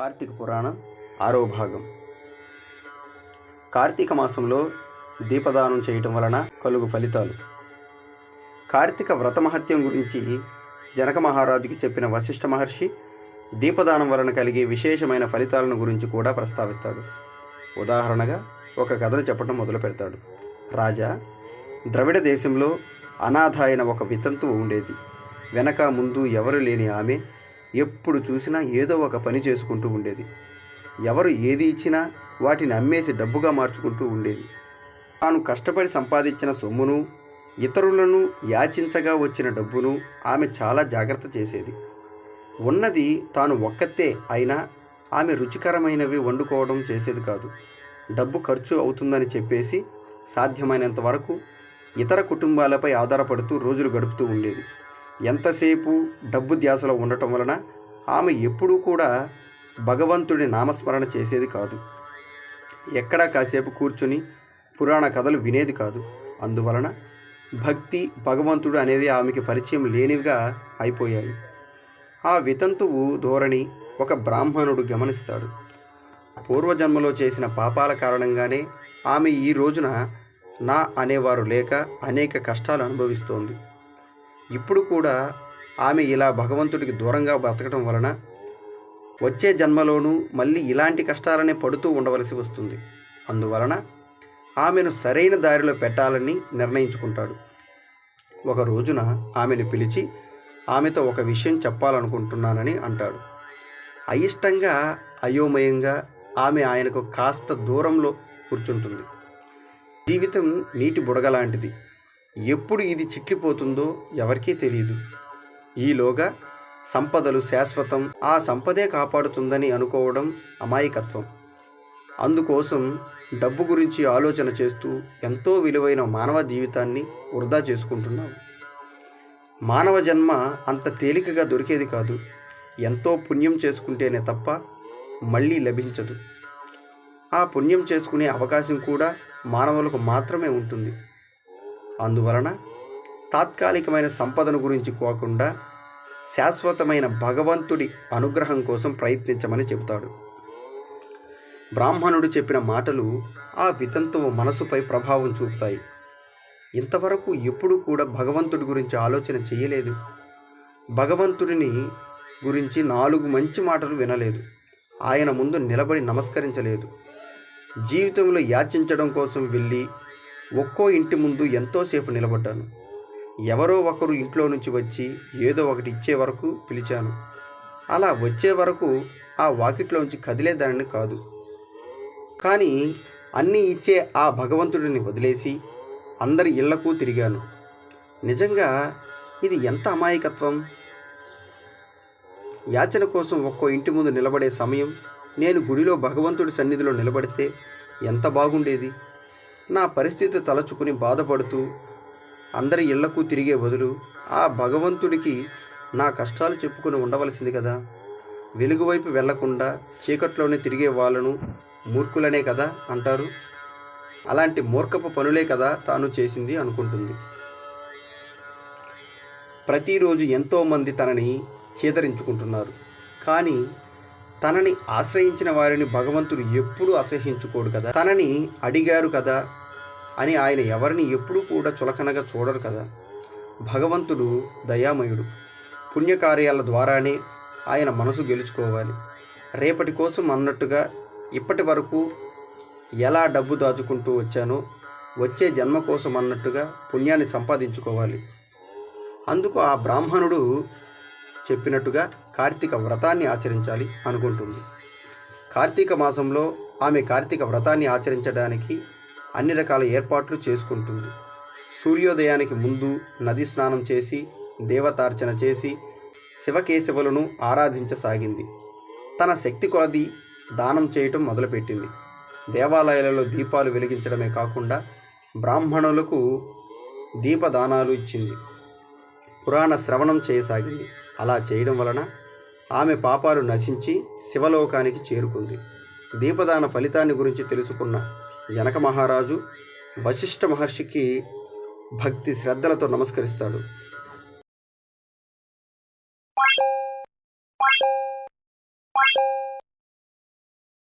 కార్తీక పురాణం ఆరో భాగం. కార్తీక మాసంలో దీపదానం చేయటం వలన కలుగు ఫలితాలు. కార్తీక వ్రతమహత్యం గురించి జనక మహారాజుకి చెప్పిన వశిష్ఠ మహర్షి దీపదానం వలన కలిగే విశేషమైన ఫలితాలను గురించి కూడా ప్రస్తావిస్తాడు. ఉదాహరణగా ఒక కథను చెప్పడం మొదలు పెడతాడు. రాజా ద్రవిడ దేశంలో అనాథ అయిన ఒక వితంతువు ఉండేది. వెనక ముందు ఎవరు లేని ఆమె ఎప్పుడు చూసినా ఏదో ఒక పని చేసుకుంటూ ఉండేది. ఎవరు ఏది ఇచ్చినా వాటిని అమ్మేసి డబ్బుగా మార్చుకుంటూ ఉండేది. తాను కష్టపడి సంపాదించిన సొమ్మును ఇతరులను యాచించగా వచ్చిన డబ్బును ఆమె చాలా జాగ్రత్త చేసేది. ఉన్నది తాను ఒక్కతే అయినా ఆమె రుచికరమైనవి వండుకోవడం చేసేది కాదు. డబ్బు ఖర్చు అవుతుందని చెప్పేసి సాధ్యమైనంత వరకు ఇతర కుటుంబాలపై ఆధారపడుతూ రోజులు గడుపుతూ ఉండేది. ఎంతసేపు డబ్బు ధ్యాసలో ఉండటం వలన ఆమె ఎప్పుడూ కూడా భగవంతుడి నామస్మరణ చేసేది కాదు. ఎక్కడా కాసేపు కూర్చుని పురాణ కథలు వినేది కాదు. అందువలన భక్తి భగవంతుడు అనేవి ఆమెకి పరిచయం లేనివిగా అయిపోయాయి. ఆ వితంతువు ధోరణి ఒక బ్రాహ్మణుడు గమనిస్తాడు. పూర్వజన్మలో చేసిన పాపాల కారణంగానే ఆమె ఈ రోజున నా అనేవారు లేక అనేక కష్టాలు అనుభవిస్తోంది. ఇప్పుడు కూడా ఆమె ఇలా భగవంతుడికి దూరంగా బ్రతకడం వలన వచ్చే జన్మలోనూ మళ్ళీ ఇలాంటి కష్టాలనే పడుతూ ఉండవలసి వస్తుంది. అందువలన ఆమెను సరైన దారిలో పెట్టాలని నిర్ణయించుకుంటాడు. ఒక రోజున ఆమెను పిలిచి ఆమెతో ఒక విషయం చెప్పాలనుకుంటున్నానని అంటాడు. అయిష్టంగా అయోమయంగా ఆమె ఆయనకు కాస్త దూరంలో కూర్చుంటుంది. జీవితం నీటి బుడగలాంటిది. ఎప్పుడు ఇది చిట్లిపోతుందో ఎవరికీ తెలియదు. ఈలోగా సంపదలు శాశ్వతం ఆ సంపదే కాపాడుతుందని అనుకోవడం అమాయకత్వం. అందుకోసం డబ్బు గురించి ఆలోచన చేస్తూ ఎంతో విలువైన మానవ జీవితాన్ని వృధా చేసుకుంటున్నాం. మానవ జన్మ అంత తేలికగా దొరికేది కాదు. ఎంతో పుణ్యం చేసుకుంటేనే తప్ప మళ్ళీ లభించదు. ఆ పుణ్యం చేసుకునే అవకాశం కూడా మానవులకు మాత్రమే ఉంటుంది. అందువలన తాత్కాలికమైన సంపదను గురించి కోకుండా శాశ్వతమైన భగవంతుడి అనుగ్రహం కోసం ప్రయత్నించమని చెబుతాడు. బ్రాహ్మణుడు చెప్పిన మాటలు ఆ వితంతువు మనసుపై ప్రభావం చూపుతాయి. ఇంతవరకు ఎప్పుడూ కూడా భగవంతుడి గురించి ఆలోచన చేయలేదు. భగవంతుడిని గురించి నాలుగు మంచి మాటలు వినలేదు. ఆయన ముందు నిలబడి నమస్కరించలేదు. జీవితంలో యాచించడం కోసం వెళ్ళి ఒక్కో ఇంటి ముందు ఎంతోసేపు నిలబడ్డాను. ఎవరో ఒకరు ఇంట్లో నుంచి వచ్చి ఏదో ఒకటి ఇచ్చే వరకు పిలిచాను. అలా వచ్చే వరకు ఆ వాకిట్లోంచి కదిలేదానని కాదు. కానీ అన్నీ ఇచ్చే ఆ భగవంతుడిని వదిలేసి అందరి ఇళ్ళకు తిరిగాను. నిజంగా ఇది ఎంత అమాయకత్వం? యాచన కోసం ఒక్కో ఇంటి ముందు నిలబడే సమయం నేను గుడిలో భగవంతుడి సన్నిధిలో నిలబడితే ఎంత బాగుండేది? నా పరిస్థితి తలచుకుని బాధపడుతూ అందరి ఇళ్ళకు తిరిగే బదులు ఆ భగవంతుడికి నా కష్టాలు చెప్పుకొని ఉండవలసింది కదా. వెలుగువైపు వెళ్ళకుండా చీకట్లోనే తిరిగే వాళ్ళను మూర్ఖులనే కదా అంటారు. అలాంటి మూర్ఖపు పనులే కదా తాను చేసింది అనుకుంటుంది. ప్రతిరోజు ఎంతోమంది తనని చేదరించుకుంటున్నారు. కానీ తనని ఆశ్రయించిన వారిని భగవంతుడు ఎప్పుడూ అసహించుకోడు కదా. తనని అడిగారు కదా అని ఆయన ఎవరిని ఎప్పుడూ కూడా చులకనగా చూడరు కదా. భగవంతుడు దయామయుడు. పుణ్యకార్యాల ద్వారానే ఆయన మనసు గెలుచుకోవాలి. రేపటి కోసం అన్నట్టుగా ఇప్పటి వరకు ఎలా డబ్బు దాచుకుంటూ వచ్చానో వచ్చే జన్మ కోసం అన్నట్టుగా పుణ్యాన్ని సంపాదించుకోవాలి. అందుకు ఆ బ్రాహ్మణుడు చెప్పినట్టుగా కార్తీక వ్రతాన్ని ఆచరించాలి అనుకుంటుంది. కార్తీక మాసంలో ఆమె కార్తీక వ్రతాన్ని ఆచరించడానికి అన్ని రకాల ఏర్పాట్లు చేసుకుంటుంది. సూర్యోదయానికి ముందు నది స్నానం చేసి దేవతార్చన చేసి శివకేశవులను ఆరాధించసాగింది. తన శక్తి కొలది దానం చేయటం మొదలుపెట్టింది. దేవాలయాలలో దీపాలు వెలిగించడమే కాకుండా బ్రాహ్మణులకు దీపదానాలు ఇచ్చింది. పురాణ శ్రవణం చేయసాగింది. అలా చేయడం వలన ఆమె పాపాలు నశించి శివలోకానికి చేరుకుంది. దీపదాన ఫలితాన్ని గురించి తెలుసుకున్న జనక మహారాజు వశిష్ఠ మహర్షికి భక్తి శ్రద్ధలతో నమస్కరిస్తాడు.